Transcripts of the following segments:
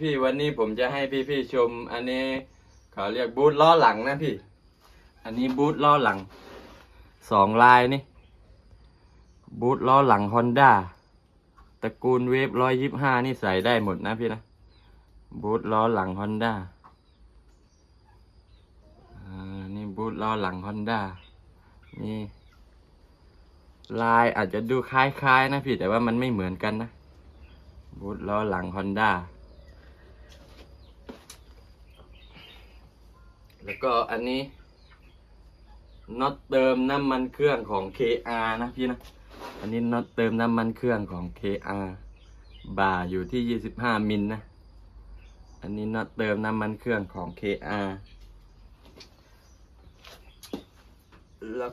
พี่ๆวันนี้ผมจะให้พี่ๆชม อันนี้เขาเรียกบูทล้อหลังนะพี่ อันนี้บูทล้อหลังสองลายนี่ บูทล้อหลังฮอนด้าตระกูลเวฟร้อยยิบห้านี่ใส่ได้หมดนะพี่นะ บูทล้อหลังฮอนด้าอ่านี่บูทล้อหลังฮอนด้านี่ลายอาจจะดูคล้ายๆนะพี่แต่ว่ามันไม่เหมือนกันนะบูทล้อหลังฮอนด้า แล้วก็อันนี้น็อตเติมน้ำมันเครื่องของ KR นะพี่นะ อันนี้น็อตเติมน้ำมันเครื่องของ KR บ่าอยู่ที่ 25 มิลนะอันนี้น็อตเติมน้ำมันเครื่องของ KR แล้ว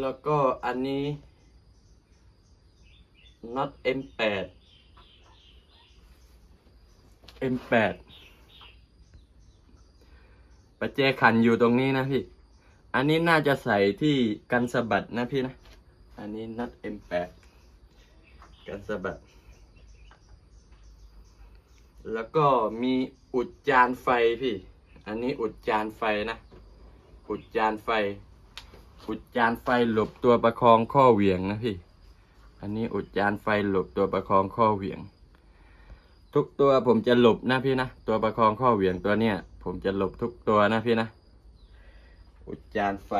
แล้วก็อันนี้น็อต M8 M8 ประแจขันอยู่ตรงนี้นะพี่ อันนี้น่าจะใส่ที่กันสะบัดนะพี่นะ อันนี้น็อต M8 กันสะบัด แล้วก็มีอุดจานไฟพี่ อันนี้อุดจานไฟนะ อุดจานไฟ อุดจานไฟหลบตัวประคองข้อเหวี่ยงนะพี่ อันนี้อุดจานไฟหลบตัวประคองข้อเหวี่ยง ทุกตัวผมจะหลบนะพี่นะ ตัวประคองข้อเหวี่ยงตัวเนี้ยผมจะหลบทุกตัวนะพี่นะ อุจานไฟ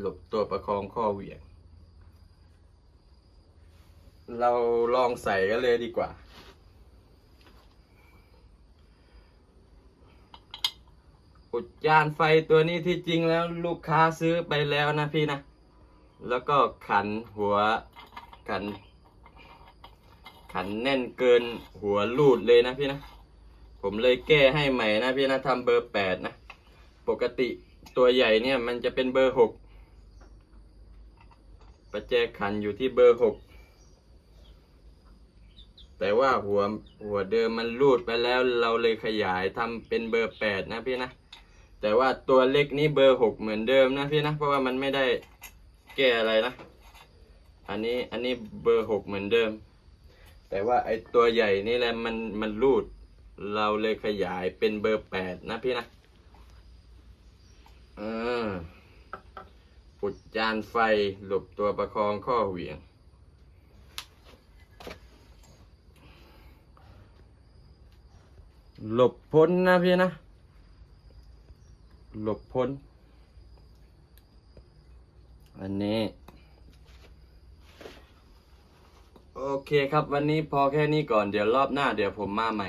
หลบตัวประคองข้อเหวี่ยง เราลองใส่กันเลยดีกว่า อุจานไฟตัวนี้ที่จริงแล้วลูกค้าซื้อไปแล้วนะพี่นะ แล้วก็ขันหัวขัน ขันแน่นเกินหัวลูดเลยนะพี่นะ ผมเลยแก้ให้ใหม่นะพี่นะทำเบอร์แปดนะ ปกติตัวใหญ่เนี่ยมันจะเป็นเบอร์หกประแจขันอยู่ที่เบอร์หกแต่ว่าหัวหัวเดิมมันรูดไปแล้วเราเลยขยายทำเป็นเบอร์แปดนะพี่นะ แต่ว่าตัวเล็กนี่เบอร์หกเหมือนเดิมนะพี่นะ เพราะว่ามันไม่ได้แก้อะไรนะ อันนี้อันนี้เบอร์หกเหมือนเดิม แต่ว่าไอตัวใหญ่นี่แหละมันมันรูด เราเลยขยายเป็นเบอร์แปดนะพี่นะเออปุดจานไฟหลบตัวประคองข้อเหวี่ยง หลบพ้นนะพี่นะ หลบพ้น อันนี้ โอเคครับ วันนี้พอแค่นี้ก่อนเดี๋ยวรอบหน้าเดี๋ยวผมมาใหม่